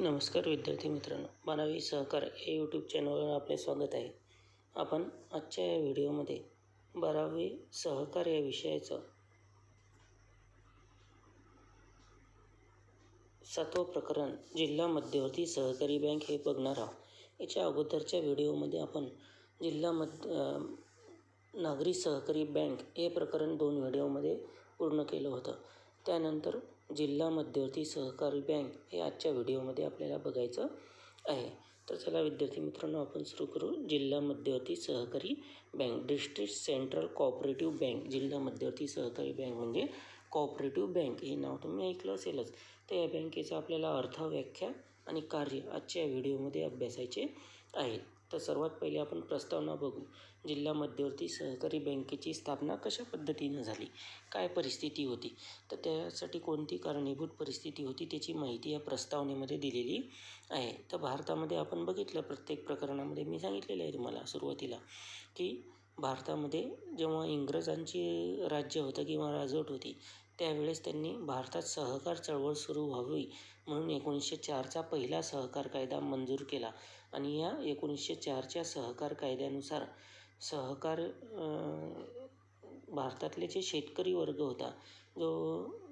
नमस्कार विद्यार्थी मित्रांनो बारावी सहकार या यूट्यूब चॅनलवर आपले स्वागत आहे. आपण आजच्या या व्हिडिओमध्ये बारावी सहकार या विषयाचं सातवं प्रकरण जिल्हा मध्यवर्ती सहकारी बँक हे बघणार आहोत. याच्या अगोदरच्या व्हिडिओमध्ये आपण जिल्हा मध्य नागरी सहकारी बँक हे प्रकरण दोन व्हिडिओमध्ये पूर्ण केलं होतं. त्यानंतर जिल्हा मध्यवर्ती सहकारी बँक हे आजच्या व्हिडिओमध्ये आपल्याला बघायचं आहे. तर चला विद्यार्थी मित्रांनो आपण सुरू करू. जिल्हा मध्यवर्ती सहकारी bank district central cooperative bank. जिल्हा मध्यवर्ती सहकारी बँक म्हणजे कॉपरेटिव्ह बँक. हे नाव तुम्ही ऐकलं असेलच. तर या बँकेचा आपल्याला अर्थ व्याख्या आणि कार्य आजच्या व्हिडिओमध्ये अभ्यासायचे आहेत. तर सर्वात पहिले आपण प्रस्तावना बघू. जिल्हा मध्यवर्ती सहकारी बँकेची स्थापना कशा पद्धतीनं झाली? काय परिस्थिती होती? तर त्यासाठी कोणती कारणीभूत परिस्थिती होती त्याची माहिती या प्रस्तावनेमध्ये दिलेली आहे. तर भारतामध्ये आपण बघितलं प्रत्येक प्रकरणामध्ये मी सांगितलेलं आहे तुम्हाला सुरुवातीला की भारतामध्ये जेव्हा इंग्रजांची राज्य होतं किंवा राजवट होती त्यावेळेस त्यांनी भारतात सहकार चळवळ सुरू व्हावी म्हणून एकोणीसशे चारचा पहिला सहकार कायदा मंजूर केला. आणि या एकोणीसशे चारच्या सहकार कायद्यानुसार सहकार भारतातले जे शेतकरी वर्ग होता जो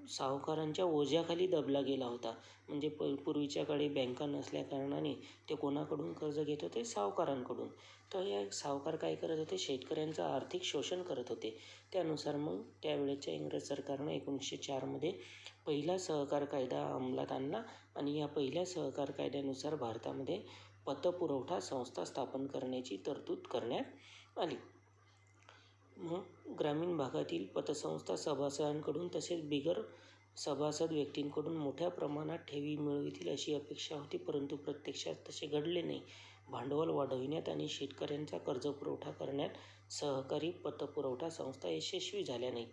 सावकारांच्या ओझ्याखाली दबला गेला होता. म्हणजे प पूर्वीच्या काळी बँका नसल्याकारणाने ते कोणाकडून कर्ज घेत होते? सावकारांकडून. तर या सावकार काय करत होते? शेतकऱ्यांचं आर्थिक शोषण करत होते. त्यानुसार मग त्यावेळेच्या इंग्रज सरकारनं एकोणीसशे चारमध्ये पहिला सहकार कायदा अंमलात आणला आणि या पहिल्या सहकार कायद्यानुसार भारतामध्ये पतपुरवठा संस्था स्थापन करण्याची तरतूद करण्यात आली. मग ग्रामीण भागातील पतसंस्था सभासदांकडून तसेच बिगर सभासद व्यक्तींकडून मोठ्या प्रमाणात ठेवी मिळवितील अशी अपेक्षा होती परंतु प्रत्यक्षात तसे घडले नाही. भांडवल वाढविण्यात आणि शेतकऱ्यांचा कर्जपुरवठा करण्यात सहकारी पतपुरवठा संस्था यशस्वी झाल्या नाही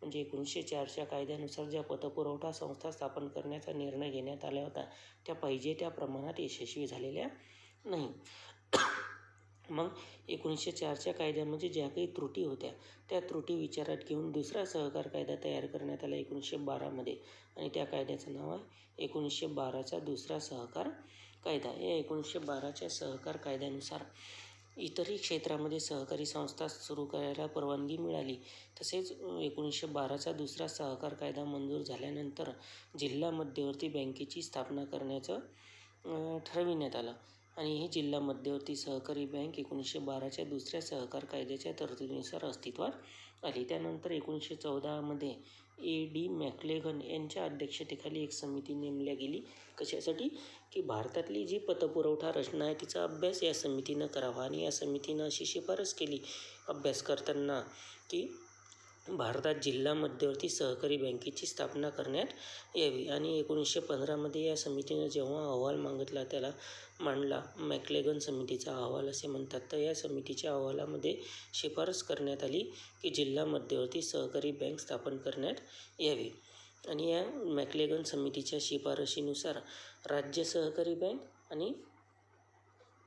म्हणजे एकोणीसशे चारच्या कायद्यानुसार ज्या पतपुरवठा संस्था स्थापन करण्याचा निर्णय घेण्यात आला होता त्या पाहिजे त्या प्रमाणात यशस्वी झालेल्या नाही मग एकोणीसशे चारच्या कायद्यामध्ये म्हणजे ज्या काही त्रुटी होत्या त्या त्रुटी विचारात घेऊन दुसरा सहकार कायदा तयार करण्यात आला एकोणीसशे बारामध्ये. आणि त्या कायद्याचं नाव आहे एकोणीसशे बाराचा दुसरा सहकार कायदा. या एकोणीसशे बाराच्या सहकार कायद्यानुसार इतरही क्षेत्रामध्ये सहकारी संस्था सुरू करायला परवानगी मिळाली. तसेच एकोणीसशे बाराचा दुसरा सहकार कायदा मंजूर झाल्यानंतर जिल्हा मध्यवर्ती बँकेची स्थापना करण्याचं ठरविण्यात आलं. आणि ही जिल्हा मध्यवर्ती सहकारी बँक एकोणीसशे बाराच्या दुसऱ्या सहकार कायद्याच्या तरतुदीनुसार अस्तित्वात आली. त्यानंतर एकोणीसशे चौदामध्ये ए डी मॅक्लेगन यांच्या अध्यक्षतेखाली एक समिती नेमल्या गेली. कशासाठी? की भारतातली जी पतपुरवठा रचना आहे तिचा अभ्यास या समितीनं करावा. आणि या समितीनं अशी शिफारस केली अभ्यास करताना की भारतात जिल्हा मध्यवर्ती सहकारी बँकेची स्थापना करण्यात यावी. आणि एकोणीसशे पंधरामध्ये या समितीनं जेव्हा अहवाल मागितला त्याला मांडला मॅक्लेगन समितीचा अहवाल असे म्हणतात. तर या समितीच्या अहवालामध्ये शिफारस करण्यात आली की जिल्हा मध्यवर्ती सहकारी बँक स्थापन करण्यात यावी. आणि या मॅक्लेगन समितीच्या शिफारशीनुसार राज्य सहकारी बँक आणि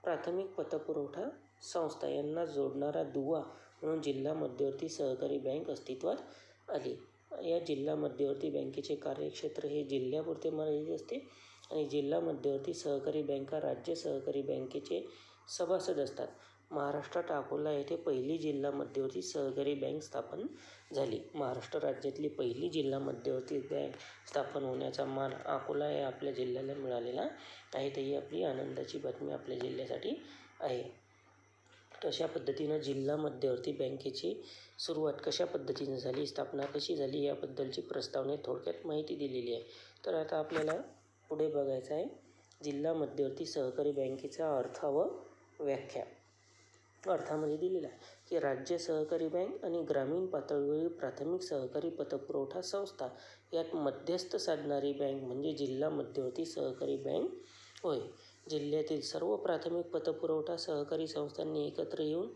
प्राथमिक पतपुरवठा संस्था यांना जोडणारा दुवा म्हणून जिल्हा मध्यवर्ती सहकारी बँक अस्तित्वात आली. या जिल्हा मध्यवर्ती बँकेचे कार्यक्षेत्र हे जिल्ह्यापुरते मर्यादित असते आणि जिल्हा मध्यवर्ती सहकारी बँका राज्य सहकारी बँकेचे सभासद असतात. महाराष्ट्रात अकोला येथे पहिली जिल्हा मध्यवर्ती सहकारी बँक स्थापन झाली. महाराष्ट्र राज्यातली पहिली जिल्हा मध्यवर्ती बँक स्थापन होण्याचा मान अकोला या आपल्या जिल्ह्याला मिळालेला आहे. तर ही आपली आनंदाची बातमी आपल्या जिल्ह्यासाठी आहे. तशा पद्धतीनं जिल्हा मध्यवर्ती बँकेची सुरुवात कशा पद्धतीनं झाली स्थापना कशी झाली याबद्दलची प्रस्तावने थोडक्यात माहिती दिलेली आहे. तर आता आपल्याला पुढे बघायचं आहे. जिल्हा मध्यवर्ती सहकारी बँकेचा अर्थ व व्याख्या. अर्थामध्ये दिलेला आहे की राज्य सहकारी बँक आणि ग्रामीण पातळीवरील प्राथमिक सहकारी पतपुरवठा संस्था यात मध्यस्थ साधणारी बँक म्हणजे जिल्हा मध्यवर्ती सहकारी बँक होय. जिल्ह्यातील सर्व प्राथमिक पतपुरवठा सहकारी संस्थांनी एकत्र येऊन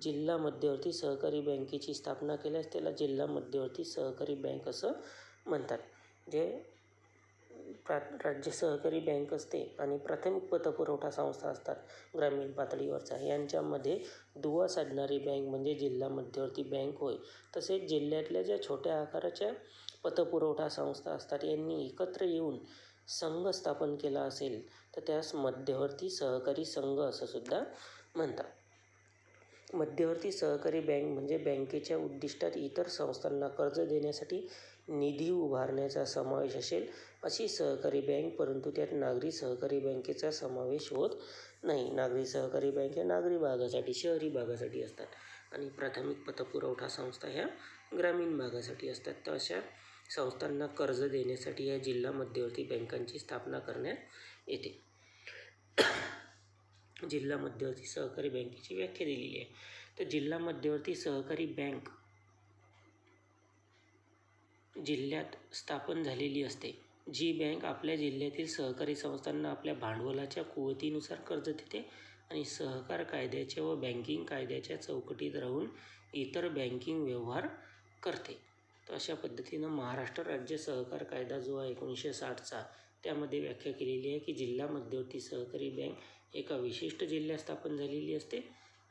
जिल्हा मध्यवर्ती सहकारी बँकेची स्थापना केल्यास त्याला जिल्हा मध्यवर्ती सहकारी बँक असं म्हणतात. जे प्रा राज्य सहकारी बँक असते आणि प्राथमिक पतपुरवठा संस्था असतात ग्रामीण पातळीवरचा. यांच्यामध्ये दुवा साधणारी बँक म्हणजे जिल्हा मध्यवर्ती बँक होय. तसेच जिल्ह्यातल्या ज्या छोट्या आकाराच्या पतपुरवठा संस्था असतात यांनी एकत्र येऊन संघ स्थापन केला असेल तर त्यास मध्यवर्ती सहकारी संघ असं सुद्धा म्हणतात. मध्यवर्ती सहकारी बँक म्हणजे बँकेच्या उद्दिष्टात इतर संस्थांना कर्ज देण्यासाठी निधी उभारण्याचा समावेश असेल अशी सहकारी बँक परंतु त्यात नागरी सहकारी बँकेचा समावेश होत नाही. नागरी सहकारी बँक ह्या नागरी भागासाठी शहरी भागासाठी असतात आणि प्राथमिक पतपुरवठा संस्था ह्या ग्रामीण भागासाठी असतात. तर अशा संस्थांना कर्ज देण्यासाठी या जिल्हा मध्यवर्ती बँकांची स्थापना करण्यात येते. जिल्हा मध्यवर्ती सहकारी बँकेची व्याख्या दिलेली आहे. तर जिल्हा मध्यवर्ती सहकारी बँक जिल्ह्यात स्थापन झालेली असते. जी बँक आपल्या जिल्ह्यातील सहकारी संस्थांना आपल्या भांडवलाच्या कुवतीनुसार कर्ज देते आणि सहकार कायद्याच्या व बँकिंग कायद्याच्या चौकटीत राहून इतर बँकिंग व्यवहार करते. तर अशा पद्धतीनं महाराष्ट्र राज्य सहकार कायदा जो आहे एकोणीसशे साठचा त्यामध्ये व्याख्या केलेली आहे की जिल्हा मध्यवर्ती सहकारी बँक एका विशिष्ट जिल्ह्यात स्थापन झालेली असते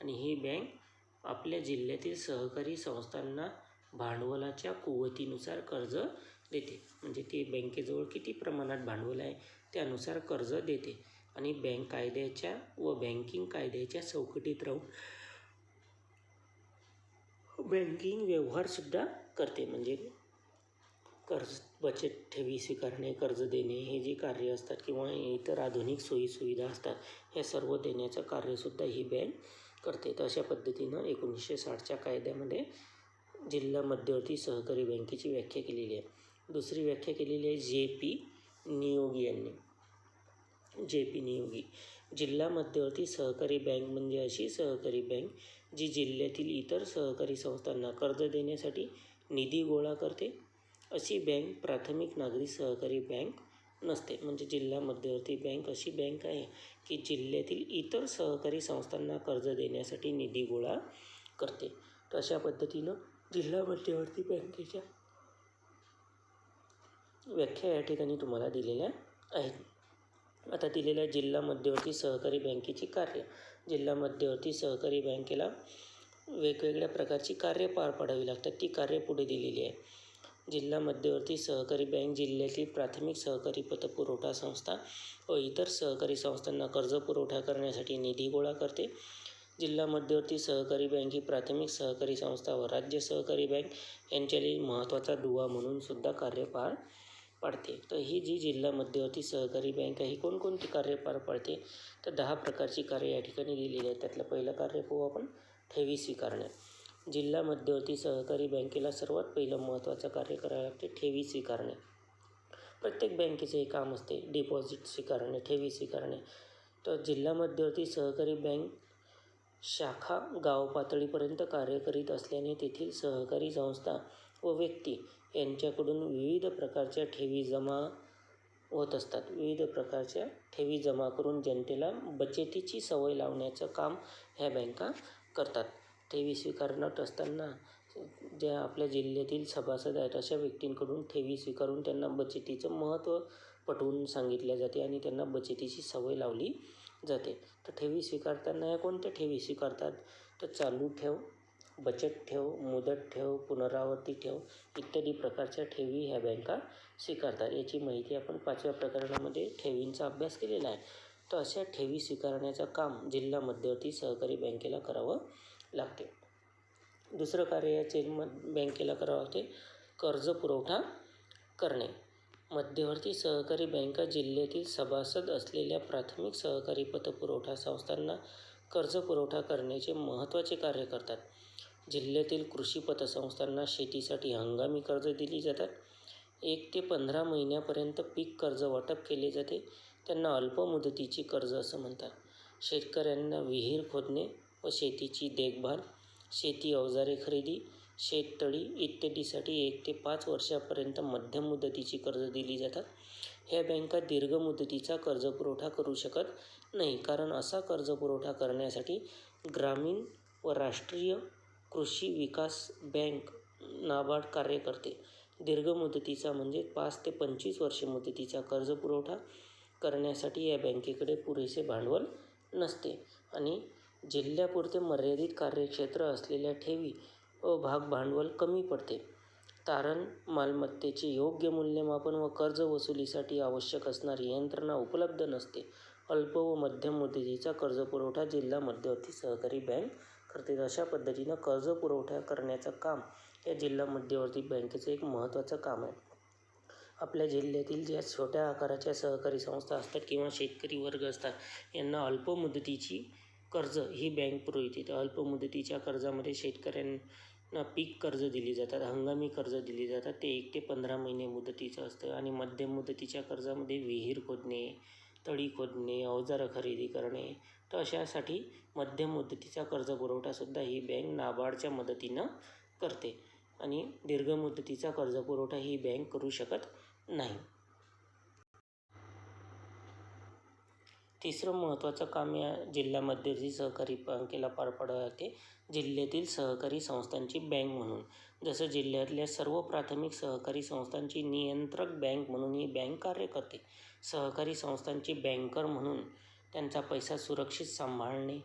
आणि ही बँक आपल्या जिल्ह्यातील सहकारी संस्थांना भांडवलाच्या कुवतीनुसार कर्ज देते. म्हणजे ती बँकेजवळ किती प्रमाणात भांडवल आहे त्यानुसार कर्ज देते आणि बँक कायद्याच्या व बँकिंग कायद्याच्या चौकटीत राहून बँकिंग व्यवहारसुद्धा करते. म्हणजे कर्ज बचत ठेवी स्वीकारणे कर्ज देणे हे जे कार्य असतात किंवा इतर आधुनिक सोयीसुविधा असतात हे सर्व देण्याचं कार्यसुद्धा ही बँक करते. तर अशा पद्धतीनं एकोणीसशे साठच्या कायद्यामध्ये जिल्हा मध्यवर्ती सहकारी बँकेची व्याख्या केलेली आहे. दुसरी व्याख्या केलेली आहे जे पी नियोगी यांनी. J P Niyogi. जिल्हा मध्यवर्ती सहकारी बँक म्हणजे अशी सहकारी बँक जी जिल्ह्यातील इतर सहकारी संस्थांना कर्ज देण्यासाठी निधी गोळा करते अशी बँक प्राथमिक नागरी सहकारी बँक नसते. म्हणजे जिल्हा मध्यवर्ती बँक अशी बँक आहे की जिल्ह्यातील इतर सहकारी संस्थांना कर्ज देण्यासाठी निधी गोळा करते. तर अशा पद्धतीनं जिल्हा मध्यवर्ती बँकेच्या व्याख्या या ठिकाणी तुम्हाला दिलेल्या आहेत. आता दिलेल्या जिल्हा मध्यवर्ती सहकारी बँकेची कार्य. जिल्हा मध्यवर्ती सहकारी बँकेला वेगवेगळ्या प्रकारची कार्य पार पाडावी लागतात. ती कार्य पुढे दिलेली आहे. जिल्हा मध्यवर्ती सहकारी बँक जिल्ह्यातील प्राथमिक सहकारी पतपुरवठा संस्था व इतर सहकारी संस्थांना कर्ज पुरवठा करण्यासाठी निधी गोळा करते. जिल्हा मध्यवर्ती सहकारी बँक ही प्राथमिक सहकारी संस्था व राज्य सहकारी बँक यांच्यातील महत्त्वाचा दुवा म्हणून सुद्धा कार्य पार पाडते. तर ही जी जिल्हा मध्यवर्ती सहकारी बँक आहे ही कोणकोणती कार्य पार पाडते? तर दहा प्रकारची कार्य या ठिकाणी दिलेली आहेत. त्यातलं पहिलं कार्य पाहू आपण ठेवी स्वीकारणे. जिल्हा मध्यवर्ती सहकारी बँकेला सर्वात पहिलं महत्त्वाचं कार्य करावं लागते ठेवी स्वीकारणे. प्रत्येक बँकेचे हे काम असते डिपॉझिट स्वीकारणे ठेवी स्वीकारणे. तर जिल्हा मध्यवर्ती सहकारी बँक शाखा गाव पातळीपर्यंत कार्य करीत असल्याने तेथील सहकारी संस्था व व्यक्ती यांच्याकडून विविध प्रकारच्या ठेवी जमा होत असतात. विविध प्रकारच्या ठेवी जमा करून जनतेला बचतीची सवय लावण्याचं काम ह्या बँका करतात. ठेवी स्वीकारत असताना ज्या आपल्या जिल्ह्यातील सभासद आहेत अशा व्यक्तींकडून ठेवी स्वीकारून त्यांना बचतीचं महत्त्व पटवून सांगितले जाते आणि त्यांना बचतीची सवय लावली जाते. तर ठेवी स्वीकारताना या कोणत्या ठेवी स्वीकारतात? तर चालू ठेव बचत ठेव मुदत ठेव पुनरावर्ती ठेव इत्यादी प्रकारच्या ठेवी ह्या बँका स्वीकारतात. याची माहिती आपण पाचव्या प्रकरणामध्ये ठेवींचा अभ्यास केलेला आहे. तर अशा ठेवी स्वीकारण्याचं काम जिल्हा मध्यवर्ती सहकारी बँकेला करावं लागते. दुसरं कार्य या बँकेला करावं लागते. कर्ज पुरवठा करणे. मध्यवर्ती सहकारी बँका जिल्ह्यातील सभासद असलेल्या प्राथमिक सहकारी पतपुरवठा संस्थांना कर्ज पुरवठा करण्याचे महत्त्वाचे कार्य करतात. जिल्ह्यातील कृषी पतसंस्थांना शेतीसाठी हंगामी कर्ज दिली जातात. एक ते पंधरा महिन्यापर्यंत पीक कर्ज वाटप केले जाते. त्यांना अल्प मुदतीची कर्ज असं म्हणतात. शेतकऱ्यांना विहीर खोदणे व शेतीची देखभाल शेती अवजारे खरेदी शेततळी इत्यादीसाठी एक ते पाच वर्षापर्यंत मध्यम मुदतीची कर्ज दिली जातात. ह्या बँका दीर्घ मुदतीचा कर्जपुरवठा करू शकत नाही. कारण असा कर्जपुरवठा करण्यासाठी ग्रामीण व राष्ट्रीय कृषी विकास बँक नाबार्ड कार्य करते. दीर्घ मुदतीचा म्हणजे पाच ते पंचवीस वर्ष मुदतीचा कर्जपुरवठा करण्यासाठी या बँकेकडे पुरेसे भांडवल नसते आणि जिल्ह्यापुरते मर्यादित कार्यक्षेत्र असलेल्या ठेवी व भाग भांडवल कमी पडते तारण मालमत्तेचे योग्य मूल्यमापन व कर्ज वसुलीसाठी आवश्यक असणारी यंत्रणा उपलब्ध नसते. अल्प व मध्यम मुदतीचा कर्जपुरवठा जिल्हा मध्यवर्ती सहकारी बँक करते. अशा पद्धतीनं कर्जपुरवठा करण्याचं काम या जिल्हा मध्यवर्ती बँकेचं एक महत्त्वाचं काम आहे. आपल्या जिल्ह्यातील ज्या छोट्या आकाराच्या सहकारी संस्था असतात किंवा शेतकरी वर्ग असतात यांना अल्प मुदतीची कर्ज ही बँक पुरवते. तर अल्प मुदतीच्या कर्जामध्ये शेतकऱ्यांना पीक कर्ज दिली जातात, हंगामी कर्ज दिली जातात. ते एक ते पंधरा महिने मुदतीचं असतं आणि मध्यम मुदतीच्या कर्जामध्ये विहीर खोदणे, तळी खोदणे, अवजारं खरेदी करणे तर अशासाठी मध्यम मुदतीचा कर्जपुरवठासुद्धा ही बँक नाबार्डच्या मदतीनं करते आणि दीर्घ मुदतीचा कर्जपुरवठा ही बँक करू शकत नाही. तिसरं महत्त्वाचं काम या जिल्ह्यामध्ये जी सहकारी बँकेला पार पाडावं लागते जिल्ह्यातील सहकारी संस्थांची बँक म्हणून. जसं जिल्ह्यातल्या सर्व प्राथमिक सहकारी संस्थांची नियंत्रक बँक म्हणून ही बँक कार्य करते. सहकारी संस्थांची बँकर म्हणून त्यांचा पैसा सुरक्षित सांभाळणे,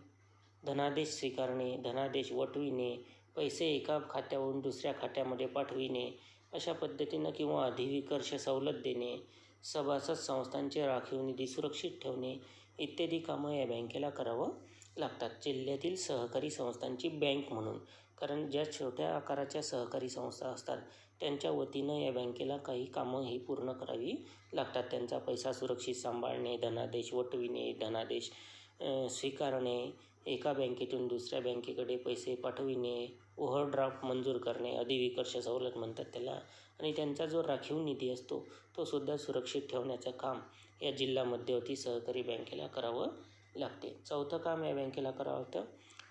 धनादेश स्वीकारणे, धनादेश वटविणे, पैसे एका खात्यावरून दुसऱ्या खात्यामध्ये पाठविणे अशा पद्धतीनं किंवा अधिविकर्ष सवलत देणे, सभासद संस्थांचे राखीव निधी सुरक्षित ठेवणे इत्यादी कामं या बँकेला करावं लागतात जिल्ह्यातील सहकारी संस्थांची बँक म्हणून. कारण ज्या छोट्या आकाराच्या सहकारी संस्था असतात त्यांच्या वतीनं या बँकेला काही कामं ही पूर्ण करावी लागतात. त्यांचा पैसा सुरक्षित सांभाळणे, धनादेश वटविणे, धनादेश स्वीकारणे, एका बँकेतून दुसऱ्या बँकेकडे पैसे पाठविणे, ओव्हरड्राफ्ट मंजूर करणे, अधिविकर्ष सवलत म्हणतात त्याला आणि त्यांचा जो राखीव निधी असतो तो सुद्धा सुरक्षित ठेवण्याचं काम या जिल्हा मध्यवर्ती सहकारी बँकेला करावं लागते. चौथं काम या बँकेला करावं होतं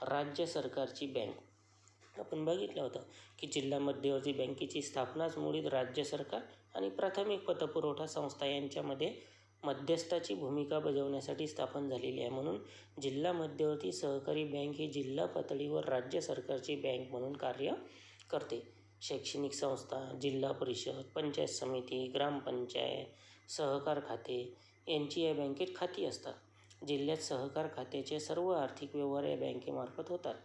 राज्य सरकारची बँक. आपण बघितलं होतं की जिल्हा मध्यवर्ती बँकेची स्थापनाच मुळीत राज्य सरकार आणि प्राथमिक पतपुरवठा संस्था यांच्यामध्ये मध्यस्थाची भूमिका बजावण्यासाठी स्थापन झालेली आहे. म्हणून जिल्हा मध्यवर्ती सहकारी बँक ही जिल्हा पातळीवर राज्य सरकारची बँक म्हणून कार्य करते. शैक्षणिक संस्था, जिल्हा परिषद, पंचायत समिती, ग्रामपंचायत, सहकार खाते यांची या बँकेत खाती असतात. जिल्ह्यात सहकार खात्याचे सर्व आर्थिक व्यवहार या बँकेमार्फत होतात.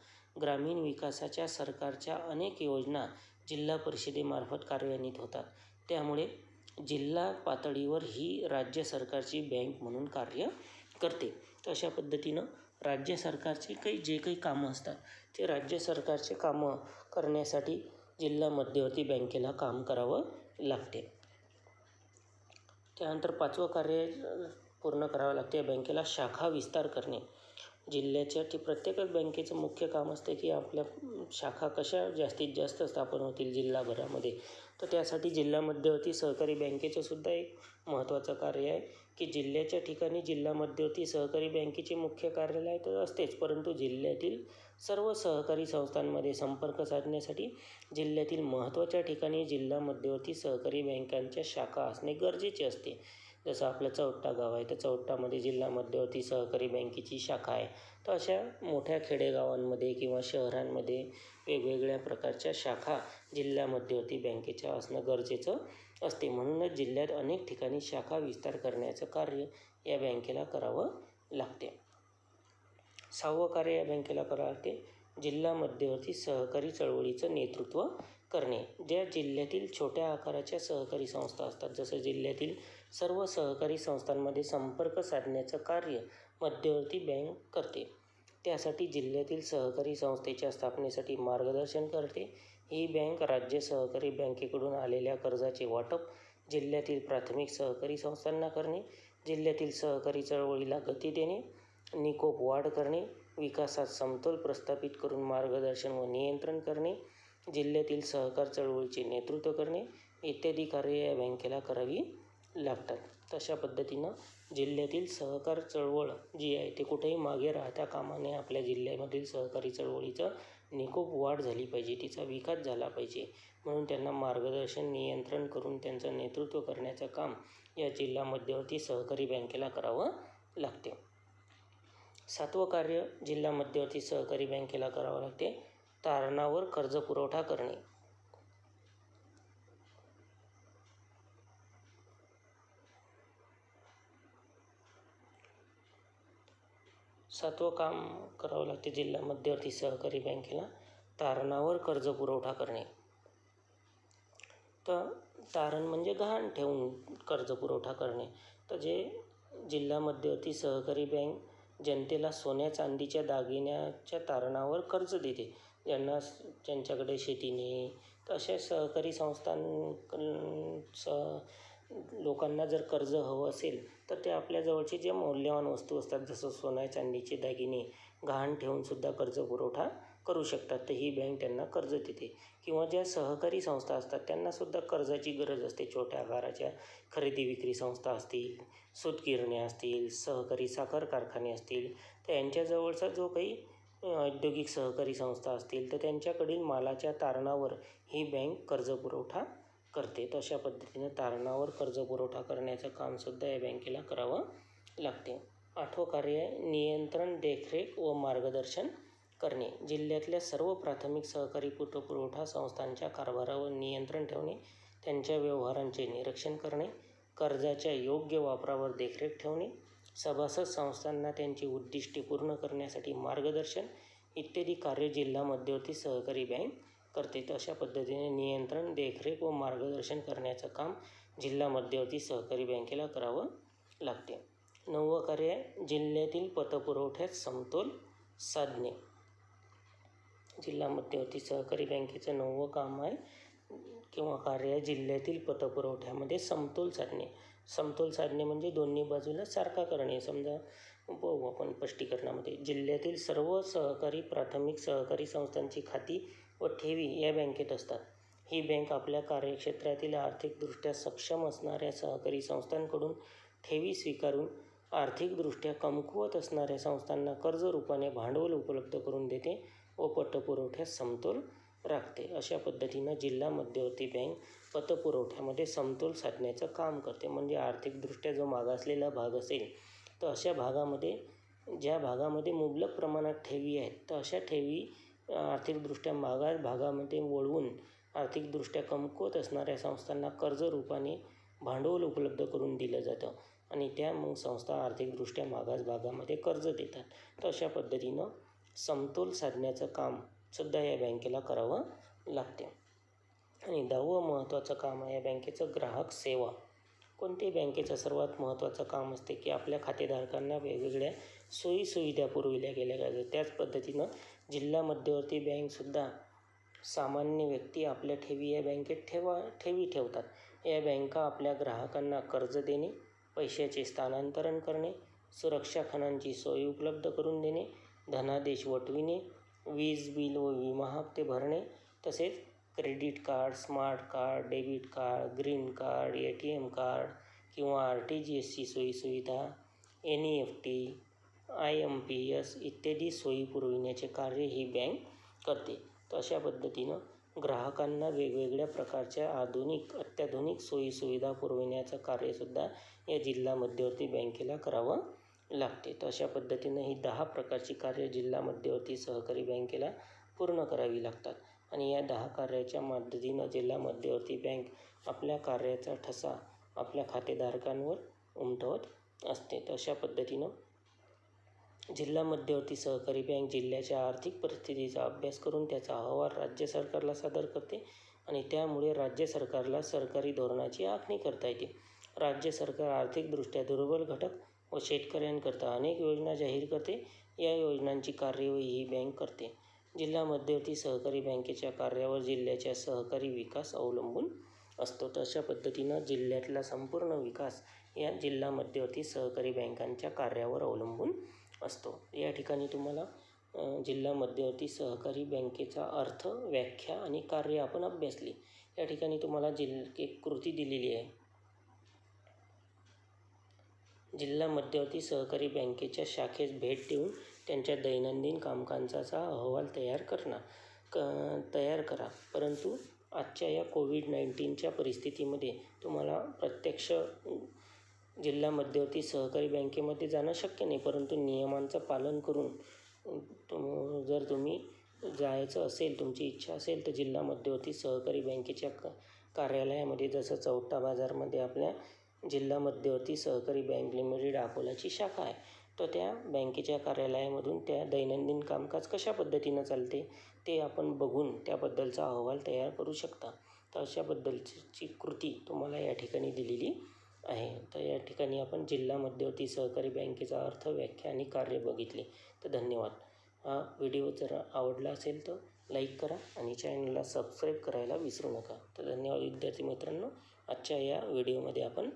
ग्रामीण विकासाच्या सरकारच्या अनेक योजना जिल्हा परिषदेमार्फत कार्यान्वित होतात. त्यामुळे जिल्हा पातळीवर ही राज्य सरकारची बँक म्हणून कार्य करते. अशा पद्धतीनं राज्य सरकारचे काही जे काही कामं असतात ते राज्य सरकारचे कामं करण्यासाठी जिल्हा मध्यवर्ती बँकेला काम करावं लागते. त्यानंतर पाचवं कार्य पूर्ण करावं लागते या बँकेला शाखा विस्तार करणे. जिल्ह्याच्या प्रत्येकच बँकेचं मुख्य काम असते की आपल्या शाखा कशा जास्तीत जास्त स्थापन होतील जिल्हाभरामध्ये. तर त्यासाठी जिल्हा मध्यवर्ती सहकारी बँकेचं सुद्धा एक महत्त्वाचं कार्य आहे की जिल्ह्याच्या ठिकाणी जिल्हा मध्यवर्ती सहकारी बँकेचे मुख्य कार्यालय तर असतेच परंतु जिल्ह्यातील सर्व सहकारी संस्थांमध्ये संपर्क साधण्यासाठी जिल्ह्यातील महत्त्वाच्या ठिकाणी जिल्हा मध्यवर्ती सहकारी बँकांच्या शाखा असणे गरजेचे असते. जसं आपलं चौट्टा गाव आहे तर चौट्टामध्ये जिल्हा मध्यवर्ती सहकारी बँकेची शाखा आहे. तर अशा मोठ्या खेडेगावांमध्ये किंवा शहरांमध्ये वेगवेगळ्या प्रकारच्या शाखा जिल्हा मध्यवर्ती बँकेच्या असणं गरजेचं असते. म्हणूनच जिल्ह्यात अनेक ठिकाणी शाखा विस्तार करण्याचं कार्य या बँकेला करावं लागते. सहावं कार्य या बँकेला करावं लागते जिल्हा मध्यवर्ती सहकारी चळवळीचं नेतृत्व करणे. ज्या जिल्ह्यातील छोट्या आकाराच्या सहकारी संस्था असतात जसं जिल्ह्यातील सर्व सहकारी संस्थांमध्ये संपर्क साधण्याचं कार्य मध्यवर्ती बँक करते. त्यासाठी जिल्ह्यातील सहकारी संस्थेच्या स्थापनेसाठी मार्गदर्शन करते. ही बँक राज्य सहकारी बँकेकडून आलेल्या कर्जाचे वाटप जिल्ह्यातील प्राथमिक सहकारी संस्थांना करणे, जिल्ह्यातील सहकारी चळवळीला गती देणे, निकोप वाढ करणे, विकासात समतोल प्रस्थापित करून मार्गदर्शन व नियंत्रण करणे, जिल्ह्यातील सहकार चळवळीचे नेतृत्व करणे इत्यादी कार्य या बँकेला करावी लागतात. तशा पद्धतीनं जिल्ह्यातील सहकार चळवळ जी आहे ते कुठेही मागे राहता कामा नये. आपल्या जिल्ह्यामधील सहकारी चळवळीचं निकोप वाढ झाली पाहिजे, तिचा विकास झाला पाहिजे म्हणून त्यांना मार्गदर्शन, नियंत्रण करून त्यांचं नेतृत्व करण्याचं काम या जिल्हा मध्यवर्ती सहकारी बँकेला करावं लागते. सातवं कार्य जिल्हा मध्यवर्ती सहकारी बँकेला करावं लागते तारणावर कर्जपुरवठा करणे. सातवं काम करावं लागते जिल्हा मध्यवर्ती सहकारी बँकेला तारणावर कर्जपुरवठा करणे. तर तारण म्हणजे गहाण ठेवून कर्ज पुरवठा करणे तर जे जिल्हा मध्यवर्ती सहकारी बँक जनतेला सोन्या चांदीच्या दागिन्याच्या तारणावर कर्ज देते. ज्यांना ज्यांच्याकडे शेती नाही तर अशा सहकारी संस्थां स लोकांना जर कर्ज हवं असेल तर ते आपल्या जवळचे जे मौल्यवान वस्तू असतात जसं सोन्या चांदीचे दागिने गहाण ठेवूनसुद्धा कर्ज पुरवठा करू शकतात. तर ही बँक त्यांना कर्ज देते. किंवा ज्या सहकारी संस्था असतात त्यांनासुद्धा कर्जाची गरज असते. छोट्या आकाराच्या खरेदी विक्री संस्था असतील सूतगिरण्या असतील सहकारी साखर कारखाने असतील तर यांच्याजवळचा जो काही औद्योगिक सहकारी संस्था असतील तर त्यांच्याकडील मालाच्या तारणावर ही बँक कर्ज पुरवठा करते. तर अशा पद्धतीनं तारणावर कर्ज पुरवठा करण्याचं कामसुद्धा या बँकेला करावं लागते. आठवं कार्य नियंत्रण देखरेख व मार्गदर्शन करणे जिल्ह्यातल्या सर्व प्राथमिक सहकारी पतपुरवठा संस्थांच्या कारभारावर नियंत्रण ठेवणे त्यांच्या व्यवहारांचे निरीक्षण करणे कर्जाच्या योग्य वापरावर देखरेख ठेवणे सभासद संस्थांना त्यांची उद्दिष्टे पूर्ण करण्यासाठी मार्गदर्शन इत्यादी कार्य जिल्हा मध्यवर्ती सहकारी बँक करते. तर अशा पद्धतीने नियंत्रण देखरेख व मार्गदर्शन करण्याचं काम जिल्हा मध्यवर्ती सहकारी बँकेला करावं लागते. नववं कार्य आहे जिल्ह्यातील पतपुरवठ्यात समतोल साधणे. जिल्हा मध्यवर्ती सहकारी बँकेचं नववं काम आहे. किंवा कार्य आहे जिल्ह्यातील पतपुरवठ्यामध्ये समतोल साधणे. समतोल साधणे म्हणजे दोन्ही बाजूला सारखा करणे. समजा बघू आपण स्पष्टीकरणामध्ये. जिल्ह्यातील सर्व सहकारी प्राथमिक सहकारी संस्थांची खाती व ठेवी या बँकेत असतात. ही बँक आपल्या कार्यक्षेत्रातील आर्थिकदृष्ट्या सक्षम असणाऱ्या सहकारी संस्थांकडून ठेवी स्वीकारून आर्थिकदृष्ट्या कमकुवत असणाऱ्या संस्थांना कर्ज रूपाने भांडवल उपलब्ध करून देते. व पतपुरवठ्यात समतोल राखते. अशा पद्धतीनं जिल्हा मध्यवर्ती बँक पतपुरवठ्यामध्ये समतोल साधण्याचं काम करते. म्हणजे आर्थिकदृष्ट्या जो मागासलेला भाग असेल तर अशा भागामध्ये ज्या भागामध्ये मुबलक प्रमाणात ठेवी आहेत तर अशा ठेवी आर्थिकदृष्ट्या मागास भागामध्ये वळवून आर्थिकदृष्ट्या कमकुवत असणाऱ्या संस्थांना कर्ज रूपाने भांडवल उपलब्ध करून दिलं जातं आणि त्या मग संस्था आर्थिकदृष्ट्या मागास भागामध्ये कर्ज देतात. तर अशा पद्धतीनं समतोल साधण्याचं कामसुद्धा या बँकेला करावं लागते. आणि दहावं महत्त्वाचं काम आहे या बँकेचं ग्राहक सेवा. कोणत्याही बँकेचं सर्वात महत्त्वाचं काम असते की आपल्या खातेधारकांना वेगवेगळ्या सोयीसुविधा पुरविल्या गेल्या पाहिजे त्याच पद्धतीनं जिल्हा मध्यवर्ती बँकसुद्धा सामान्य व्यक्ती आपल्या ठेवी या बँकेत ठेवा ठेवी ठेवतात. या बँका आपल्या ग्राहकांना कर्ज देणे पैशाचे स्थानांतरण करणे सुरक्षा खणांची सोय उपलब्ध करून देणे धनादेश वटविणे वीज बिल व विमा हप्ते भरणे तसेच credit card smart card debit card green card A T M card किंवा आर टी जी एसची सोयीसुविधा N E F T I M P S इत्यादी सोयी पुरविण्याचे कार्य ही बँक करते. तर अशा पद्धतीनं ग्राहकांना वेगवेगळ्या प्रकारच्या आधुनिक अत्याधुनिक सोयीसुविधा पुरविण्याचं कार्यसुद्धा या जिल्हा मध्यवर्ती बँकेला करावं लागते. तर अशा पद्धतीनं ही दहा प्रकारची कार्य जिल्हा मध्यवर्ती सहकारी बँकेला पूर्ण करावी लागतात. आणि या दहा कार्याच्या मदतीनं जिल्हा मध्यवर्ती बँक आपल्या कार्याचा ठसा आपल्या खातेधारकांवर उमटवत असते. तर अशा पद्धतीनं जिल्हा मध्यवर्ती सहकारी बँक जिल्ह्याच्या आर्थिक परिस्थितीचा अभ्यास करून त्याचा अहवाल राज्य सरकारला सादर करते आणि त्यामुळे राज्य सरकारला सरकारी धोरणाची आखणी करता येते. राज्य सरकार आर्थिकदृष्ट्या दुर्बल घटक व शेतकऱ्यांकरता अनेक योजना जाहीर करते. या योजनांची कार्यवाही ही बँक करते. जिल्हा मध्यवर्ती सहकारी बँकेच्या कार्यावर जिल्ह्याच्या सहकारी विकास अवलंबून असतो. तशा पद्धतीनं जिल्ह्यातला संपूर्ण विकास या जिल्हा मध्यवर्ती सहकारी बँकांच्या कार्यावर अवलंबून असतो. या ठिकाणी तुम्हाला जिल्हा मध्यवर्ती सहकारी बँकेचा अर्थ व्याख्या आणि कार्य आपण अभ्यासली. या ठिकाणी तुम्हाला जिल एक कृती दिलेली आहे. जिल्हा मध्यवर्ती सहकारी बँकेच्या शाखेस भेट देऊन त्यांच्या दैनंदिन कामकाजाचा अहवाल तयार करणार क तयार करा. परंतु आजच्या या कोविड नाईन्टीनच्या परिस्थितीमध्ये तुम्हाला प्रत्यक्ष जिल्हा मध्यवर्ती सहकारी बँकेमध्ये जाणं शक्य नाही. परंतु नियमांचं पालन करून तुम जर तुम्ही जायचं असेल तुमची इच्छा असेल तर जिल्हा मध्यवर्ती सहकारी बँकेच्या क कार्यालयामध्ये जसं चौटा बाजारमध्ये आपल्या जिल्हा मध्यवर्ती सहकारी बँक लिमिटेड अकोलाची शाखा आहे. तर त्या बँकेच्या कार्यालयामधून त्या दैनंदिन कामकाज कशा पद्धतीनं चालते ते आपण बघून त्याबद्दलचा अहवाल तयार करू शकता. तर अशाबद्दलची कृती तुम्हाला या ठिकाणी दिलेली आहे. तर या ठिकाणी आपण जिल्हा मध्यवर्ती सहकारी बँकेचा अर्थ व्याख्या आणि कार्य बघितले. तर धन्यवाद. हा व्हिडिओ जर आवडला असेल तर लाईक करा आणि चॅनलला सबस्क्राईब करायला विसरू नका. तर धन्यवाद विद्यार्थी मित्रांनो. आजच्या या व्हिडिओमध्ये आपण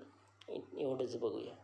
एवढंच बघूया